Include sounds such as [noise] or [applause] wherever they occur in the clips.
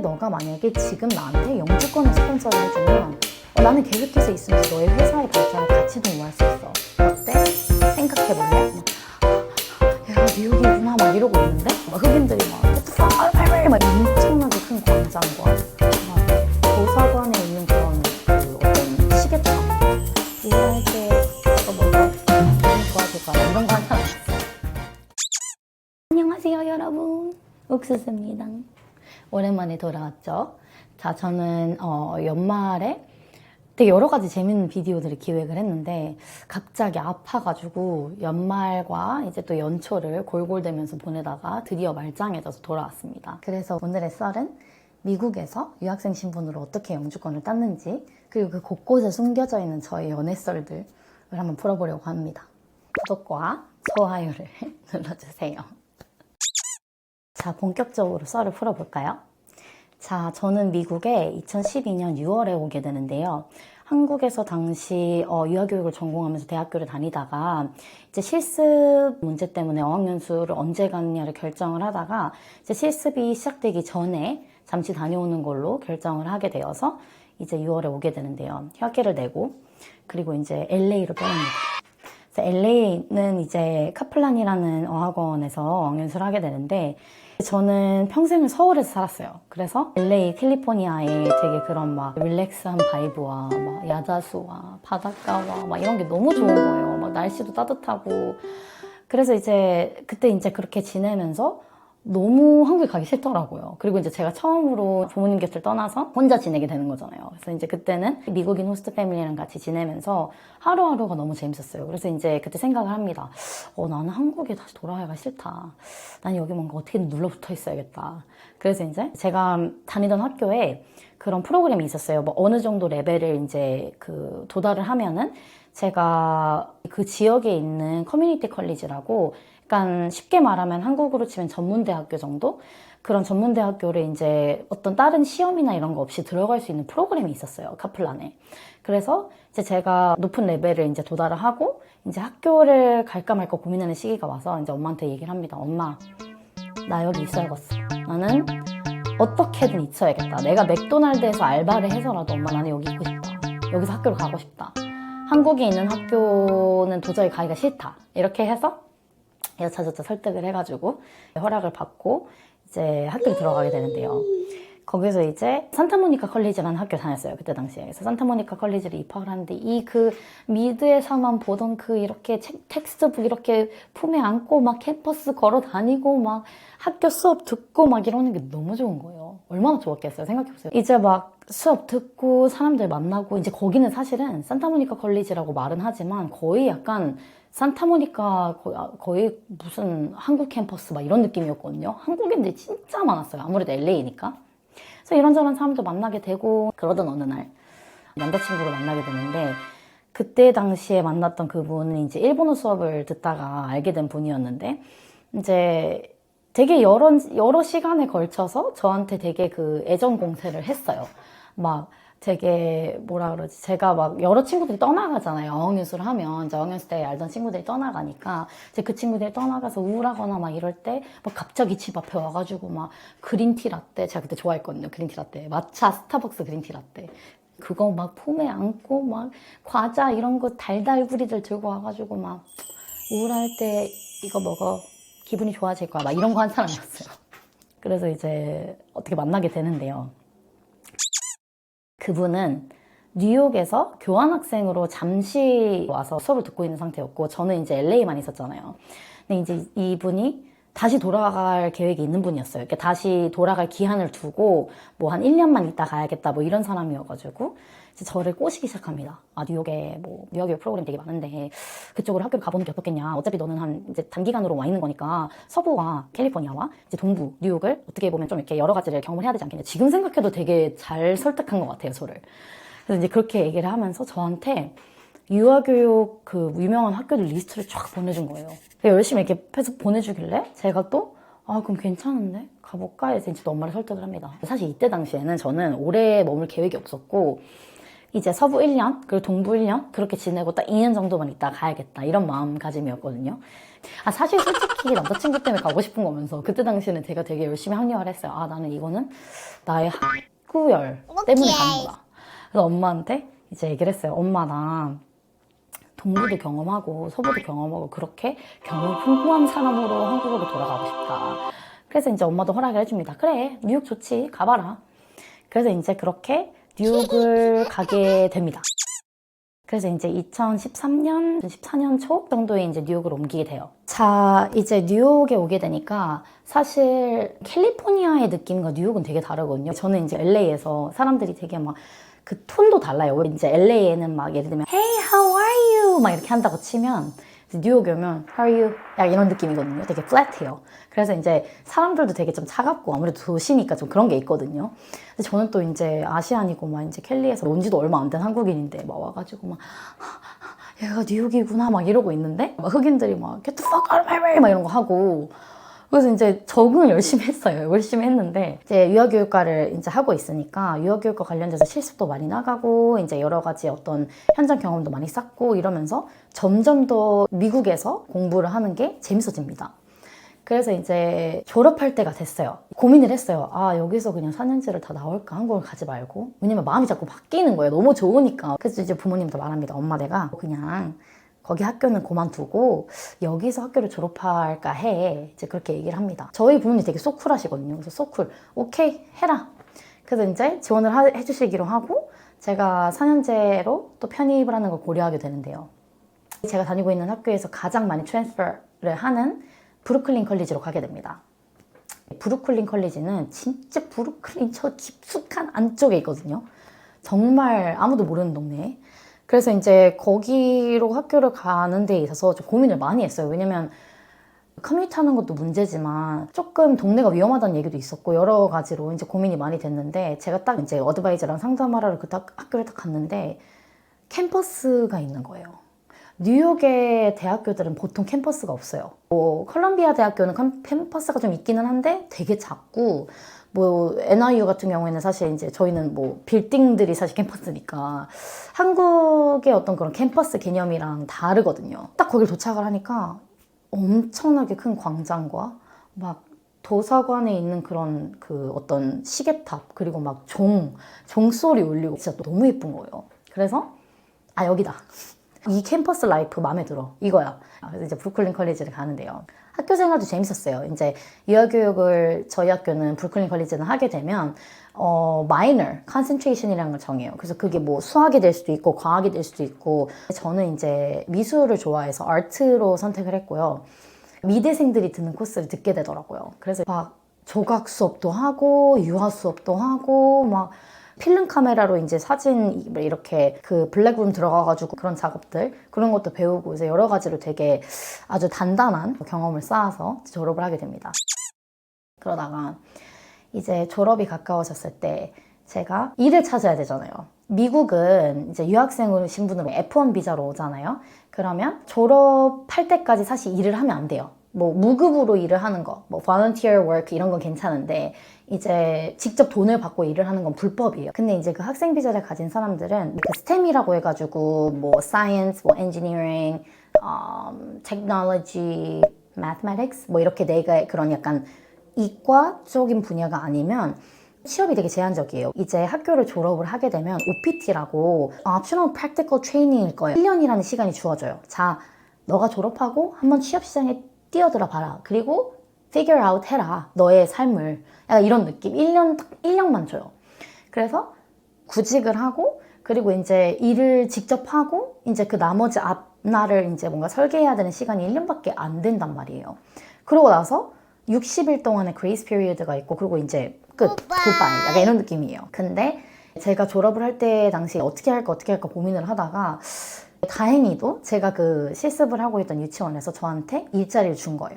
너가 만약에 지금 나한테 영주권을 스폰서를 해주면 어, 나는 계속해서 있으면서 너의 회사의 발전을 같이 도모할 수 있어. 어때? 생각해볼래? 얘가 뉴욕이구나 막 이러고 있는데 막 흑인들이 막 빨빨빨 막 엄청나게 큰 광장과. 안녕하세요 여러분 옥수수입니다. 오랜만에 돌아왔죠. 자, 저는 어, 연말에 되게 여러 가지 재밌는 비디오들을 기획을 했는데 갑자기 아파가지고 연말과 이제 또 연초를 골골대면서 보내다가 드디어 말짱해져서 돌아왔습니다. 그래서 오늘의 썰은 미국에서 유학생 신분으로 어떻게 영주권을 땄는지 그리고 그 곳곳에 숨겨져 있는 저의 연애 썰들을 한번 풀어보려고 합니다. 구독과 좋아요를 [laughs] 눌러주세요. 자, 본격적으로 썰을 풀어볼까요? 자, 저는 미국에 2012년 6월에 오게 되는데요. 한국에서 당시 어, 유아교육을 전공하면서 대학교를 다니다가 이제 실습 문제 때문에 어학연수를 언제 갔냐를 결정을 하다가 이제 실습이 시작되기 전에 잠시 다녀오는 걸로 결정을 하게 되어서 이제 6월에 오게 되는데요. 휴학기를 내고 그리고 이제 LA로 떠납니다. LA는 이제 카플란이라는 어학원에서 어학연수를 하게 되는데 저는 평생을 서울에서 살았어요. 그래서 LA, 캘리포니아에 되게 그런 막 릴렉스한 바이브와 막 야자수와 바닷가와 막 이런 게 너무 좋은 거예요. 막 날씨도 따뜻하고. 그래서 이제 그때 이제 그렇게 지내면서 너무 한국에 가기 싫더라고요. 그리고 이제 제가 처음으로 부모님 곁을 떠나서 혼자 지내게 되는 거잖아요. 그래서 이제 그때는 미국인 호스트 패밀리랑 같이 지내면서 하루하루가 너무 재밌었어요. 그래서 이제 그때 생각을 합니다. 어, 나는 한국에 다시 돌아가기가 싫다. 난 여기 뭔가 어떻게든 눌러붙어 있어야겠다. 그래서 이제 제가 다니던 학교에 그런 프로그램이 있었어요. 뭐 어느 정도 레벨을 이제 그 도달을 하면은 제가 그 지역에 있는 커뮤니티 컬리지라고 약간 쉽게 말하면 한국으로 치면 전문대학교 정도? 그런 전문대학교를 이제 어떤 다른 시험이나 이런 거 없이 들어갈 수 있는 프로그램이 있었어요. 카플란에. 그래서 이제 제가 높은 레벨을 이제 도달을 하고 이제 학교를 갈까 말까 고민하는 시기가 와서 이제 엄마한테 얘기를 합니다. 엄마, 나 여기 있어야겠어. 나는 어떻게든 있어야겠다. 내가 맥도날드에서 알바를 해서라도 엄마 나는 여기 있고 싶다. 여기서 학교를 가고 싶다. 한국에 있는 학교는 도저히 가기가 싫다. 이렇게 해서 여차저차 설득을 해가지고 허락을 받고 이제 학교에 들어가게 되는데요. 거기서 이제 산타모니카 컬리지라는 학교 다녔어요. 그때 당시에. 그래서 산타모니카 컬리지를 입학을 하는데 이 그 미드에서만 보던 그 이렇게 책, 텍스트북 이렇게 품에 안고 막 캠퍼스 걸어 다니고 막 학교 수업 듣고 막 이러는 게 너무 좋은 거예요. 얼마나 좋았겠어요. 생각해보세요. 이제 막 수업 듣고 사람들 만나고 이제 거기는 사실은 산타모니카 컬리지라고 말은 하지만 거의 약간 산타모니카 거의, 거의 무슨 한국 캠퍼스 막 이런 느낌이었거든요. 한국인들이 진짜 많았어요. 아무래도 LA니까. 그래서 이런저런 사람도 만나게 되고 그러던 어느 날 남자친구를 만나게 되는데 그때 당시에 만났던 그분은 이제 일본어 수업을 듣다가 알게 된 분이었는데 이제 되게 여러 여러 시간에 걸쳐서 저한테 되게 그 애정 공세를 했어요. 막 되게 뭐라 그러지? 제가 막 여러 친구들이 떠나가잖아요. 어학연수를 하면. 이제 어학연수 때 알던 친구들이 떠나가니까. 이제 그 친구들이 떠나가서 우울하거나 막 이럴 때 막 갑자기 집 앞에 와가지고 막 그린티 라떼 제가 그때 좋아했거든요. 그린티 라떼. 마차 스타벅스 그린티 라떼. 그거 막 품에 안고 막 과자 이런 거 달달구리들 들고 와가지고 막 우울할 때 이거 먹어 기분이 좋아질 거야 막 이런 거 한 사람이었어요 [laughs] 그래서 이제 어떻게 만나게 되는데요 그분은 뉴욕에서 교환학생으로 잠시 와서 수업을 듣고 있는 상태였고 저는 이제 LA만 있었잖아요. 근데 이제 이분이 다시 돌아갈 계획이 있는 분이었어요. 이렇게 다시 돌아갈 기한을 두고 뭐 한 1년만 있다 가야겠다 뭐 이런 사람이어가지고 저를 꼬시기 시작합니다. 아 뉴욕에 뭐 뉴욕에 프로그램 되게 많은데 그쪽으로 학교를 가보는 게 어떻겠냐. 어차피 너는 한 이제 단기간으로 와 있는 거니까 서부와 캘리포니아와 이제 동부 뉴욕을 어떻게 보면 좀 이렇게 여러 가지를 경험을 해야 되지 않겠냐. 지금 생각해도 되게 잘 설득한 것 같아요 저를. 그래서 이제 그렇게 얘기를 하면서 저한테 유아교육 그 유명한 학교들 리스트를 쫙 보내준 거예요. 열심히 이렇게 해서 보내주길래 제가 또 아, 그럼 괜찮은데? 가볼까? 해서 이제 또 엄마를 설득을 합니다. 사실 이때 당시에는 저는 오래 머물 계획이 없었고, 이제 서부 1년, 그리고 동부 1년, 그렇게 지내고 딱 2년 정도만 있다 가야겠다. 이런 마음가짐이었거든요. 아, 사실 솔직히 남자친구 때문에 가고 싶은 거면서, 그때 당시에는 제가 되게 열심히 합리화를 했어요. 아, 나는 이거는 나의 학구열 때문에 가는 거다. 그래서 엄마한테 이제 얘기를 했어요. 엄마, 나 동부도 경험하고 서부도 경험하고 그렇게 경험 풍부한 사람으로 한국으로 돌아가고 싶다. 그래서 이제 엄마도 허락을 해줍니다. 그래, 뉴욕 좋지. 가봐라. 그래서 이제 그렇게 뉴욕을 가게 됩니다. 그래서 이제 2013년, 14년 초 정도에 이제 뉴욕을 옮기게 돼요. 자, 이제 뉴욕에 오게 되니까 사실 캘리포니아의 느낌과 뉴욕은 되게 다르거든요. 저는 이제 LA에서 사람들이 되게 막 그 톤도 달라요. 이제 LA에는 막 예를 들면 Hey, how are you? 막 이렇게 한다고 치면 뉴욕에 오면 How are you? 약간 이런 느낌이거든요. 되게 플랫해요. 그래서 이제 사람들도 되게 좀 차갑고 아무래도 도시니까 좀 그런 게 있거든요. 근데 저는 또 이제 아시안이고 막 이제 캘리에서 온 지도 얼마 안 된 한국인인데 막 와가지고 막 얘가 뉴욕이구나 막 이러고 있는데 막 흑인들이 막 get the fuck out of my way 막 이런 거 하고 그래서 이제 적응을 [laughs] 열심히 했어요. 열심히 했는데 이제 유아교육과를 이제 하고 있으니까 유아교육과 관련돼서 실습도 많이 나가고 이제 여러 가지 어떤 현장 경험도 많이 쌓고 이러면서 점점 더 미국에서 공부를 하는 게 재밌어집니다. 그래서 이제 졸업할 때가 됐어요. 고민을 했어요. 아, 여기서 그냥 4년제를 다 나올까? 한국을 가지 말고. 왜냐면 마음이 자꾸 바뀌는 거예요. 너무 좋으니까. 그래서 이제 부모님도 말합니다. 엄마 내가 그냥 거기 학교는 그만두고 여기서 학교를 졸업할까 해. 이제 그렇게 얘기를 합니다. 저희 부모님 되게 소쿨하시거든요. 그래서 소쿨. 오케이, 해라. 그래서 이제 지원을 하- 해주시기로 하고 제가 4년제로 또 편입을 하는 걸 고려하게 되는데요. 제가 다니고 있는 학교에서 가장 많이 트랜스퍼를 하는 브루클린 컬리지로 가게 됩니다. 브루클린 컬리지는 진짜 브루클린 저 깊숙한 안쪽에 있거든요. 정말 아무도 모르는 동네에. 그래서 이제 거기로 학교를 가는 데 있어서 좀 고민을 많이 했어요. 왜냐면 커뮤니티 하는 것도 문제지만 조금 동네가 위험하다는 얘기도 있었고 여러 가지로 이제 고민이 많이 됐는데 제가 딱 이제 어드바이저랑 상담하러 그딱 학교를 딱 갔는데 캠퍼스가 있는 거예요. 뉴욕의 대학교들은 보통 캠퍼스가 없어요. 뭐 컬럼비아 대학교는 캠- 캠퍼스가 좀 있기는 한데 되게 작고 뭐 NIU 같은 경우에는 사실 이제 저희는 뭐 빌딩들이 사실 캠퍼스니까 한국의 어떤 그런 캠퍼스 개념이랑 다르거든요. 딱 거길 도착을 하니까 엄청나게 큰 광장과 막 도서관에 있는 그런 그 어떤 시계탑 그리고 막 종, 종소리 울리고 진짜 너무 예쁜 거예요. 그래서 아 여기다. 이 캠퍼스 라이프 마음에 들어. 이거야. 아, 그래서 이제 브루클린 컬리지를 가는데요. 학교 생활도 재밌었어요. 이제 유아교육을 저희 학교는 브루클린 컬리지는 하게 되면 어, minor, concentration이라는 걸 정해요. 그래서 그게 뭐 수학이 될 수도 있고 과학이 될 수도 있고 저는 이제 미술을 좋아해서 아트로 선택을 했고요. 미대생들이 듣는 코스를 듣게 되더라고요. 그래서 막 조각 수업도 하고 유화 수업도 하고 막 필름 카메라로 이제 사진 이렇게 그 블랙룸 들어가가지고 그런 작업들 그런 것도 배우고 이제 여러 가지로 되게 아주 단단한 경험을 쌓아서 졸업을 하게 됩니다. 그러다가 이제 졸업이 가까워졌을 때 제가 일을 찾아야 되잖아요. 미국은 이제 유학생으로 신분으로 F1 비자로 오잖아요. 그러면 졸업할 때까지 사실 일을 하면 안 돼요. 뭐 무급으로 일을 하는 거, 뭐 volunteer work 이런 건 괜찮은데 이제 직접 돈을 받고 일을 하는 건 불법이에요. 근데 이제 그 학생 비자를 가진 사람들은 그 STEM이라고 해가지고 뭐 science, 뭐 engineering, um, technology, mathematics 뭐 이렇게 내가 그런 약간 이과적인 분야가 아니면 취업이 되게 제한적이에요. 이제 학교를 졸업을 하게 되면 OPT라고 Optional Practical Training일 거예요. 1년이라는 시간이 주어져요. 자, 너가 졸업하고 한번 취업 시장에 뛰어들어 봐라. 그리고 figure out 해라. 너의 삶을. 약간 이런 느낌. 1년, 딱 1년만 줘요. 그래서 구직을 하고 그리고 이제 일을 직접 하고 이제 그 나머지 앞날을 이제 뭔가 설계해야 되는 시간이 1년밖에 안 된단 말이에요. 그러고 나서 60일 동안의 그레이스 피리어드가 있고 그리고 이제 끝 굿바이 약간 이런 느낌이에요. 근데 제가 졸업을 할 때 당시 어떻게 할까 어떻게 할까 고민을 하다가 다행히도 제가 그 실습을 하고 있던 유치원에서 저한테 일자리를 준 거예요.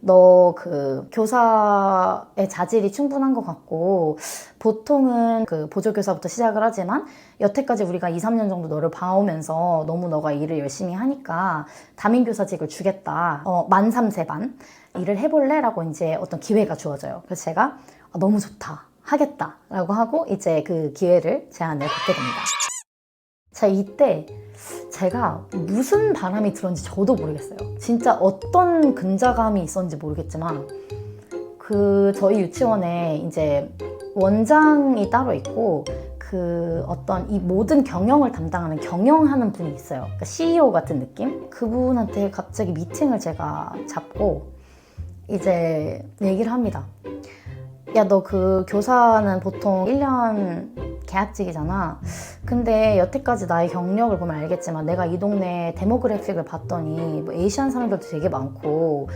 너 그 교사의 자질이 충분한 것 같고 보통은 그 보조교사부터 시작을 하지만 여태까지 우리가 2, 3년 정도 너를 봐오면서 너무 너가 일을 열심히 하니까 담임교사직을 주겠다. 어, 만 3세 반 일을 해볼래? 라고 이제 어떤 기회가 주어져요. 그래서 제가 아, 너무 좋다. 하겠다. 라고 하고 이제 그 기회를 제안을 받게 됩니다. 자, 이때 제가 무슨 바람이 들었는지 저도 모르겠어요. 진짜 어떤 근자감이 있었는지 모르겠지만, 그, 저희 유치원에 이제 원장이 따로 있고, 그 어떤 이 모든 경영을 담당하는 경영하는 분이 있어요. 그러니까 CEO 같은 느낌? 그분한테 갑자기 미팅을 제가 잡고, 이제 얘기를 합니다. 야, 너 그 교사는 보통 1년 계약직이잖아. 근데 여태까지 나의 경력을 보면 알겠지만 내가 이 동네 데모그래픽을 봤더니 뭐 에이시안 사람들도 되게 많고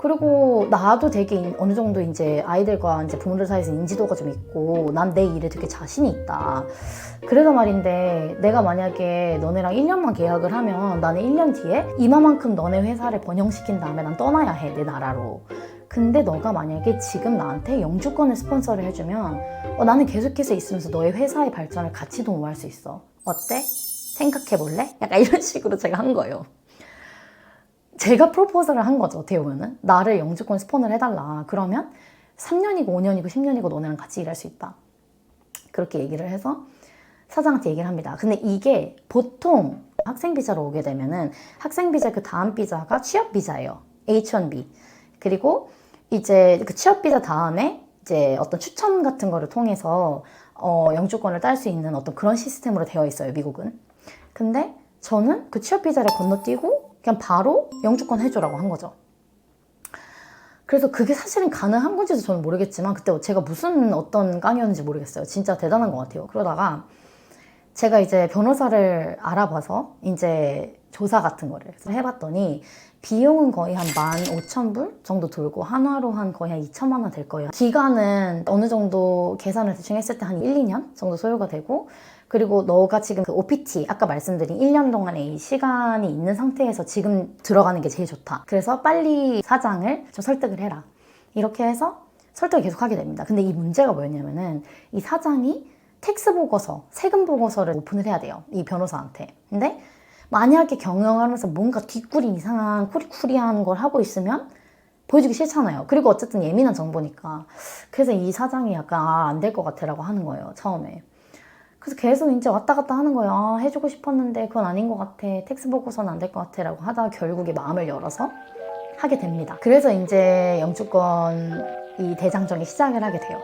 그리고 나도 되게 인- 어느 정도 이제 아이들과 이제 부모들 사이에서 인지도가 좀 있고 난 내 일에 되게 자신이 있다. 그래서 말인데 내가 만약에 너네랑 1년만 계약을 하면 나는 1년 뒤에 이마만큼 너네 회사를 번영시킨 다음에 난 떠나야 해, 내 나라로. 근데 너가 만약에 지금 나한테 영주권을 스폰서를 해주면 어, 나는 계속해서 있으면서 너의 회사의 발전을 같이 도움할 수 있어. 어때? 생각해 볼래? 약간 이런 [laughs] 식으로 제가 한 거예요. 제가 프로포즈를 한 거죠, 어떻게 보면은. 나를 영주권 스폰을 해달라. 그러면 3년이고 5년이고 10년이고 너네랑 같이 일할 수 있다. 그렇게 얘기를 해서 사장한테 얘기를 합니다. 근데 이게 보통 학생 비자로 오게 되면은 학생 비자 그 다음 비자가 취업 비자예요. H1B. 그리고 이제 그 취업 비자 다음에 이제 어떤 추천 같은 거를 통해서 어, 영주권을 딸 수 있는 어떤 그런 시스템으로 되어 있어요, 미국은. 근데 저는 그 취업 비자를 건너뛰고 그냥 바로 영주권 해줘라고 한 거죠. 그래서 그게 사실은 가능한 건지도 저는 모르겠지만 그때 제가 무슨 어떤 깡이었는지 모르겠어요. 진짜 대단한 것 같아요. 그러다가 제가 이제 변호사를 알아봐서 이제 조사 같은 거를 해봤더니 비용은 거의 한 15,000불 정도 들고 한화로 한 거의 한 2천만 원 될 거예요. 기간은 어느 정도 계산을 대충 했을 때 한 1, 2년 정도 소요가 되고 그리고 너가 지금 그 OPT 아까 말씀드린 1년 동안의 이 시간이 있는 상태에서 지금 들어가는 게 제일 좋다. 그래서 빨리 사장을 좀 설득을 해라. 이렇게 해서 설득을 계속 하게 됩니다. 근데 이 문제가 뭐였냐면은 이 사장이 텍스 보고서, 세금 보고서를 오픈을 해야 돼요. 이 변호사한테. 근데 만약에 경영하면서 뭔가 뒷구리 이상한 쿠리쿠리한 걸 하고 있으면 보여주기 싫잖아요. 그리고 어쨌든 예민한 정보니까. 그래서 이 사장이 약간 아, 안될 것 같아라고 하는 거예요. 처음에. 그래서 계속 이제 왔다 갔다 하는 거예요. 아, 해주고 싶었는데 그건 아닌 것 같아. 텍스 보고서는 안 될 것 같아라고 하다가 결국에 마음을 열어서 하게 됩니다. 그래서 이제 영주권 이 대장정이 시작을 하게 돼요.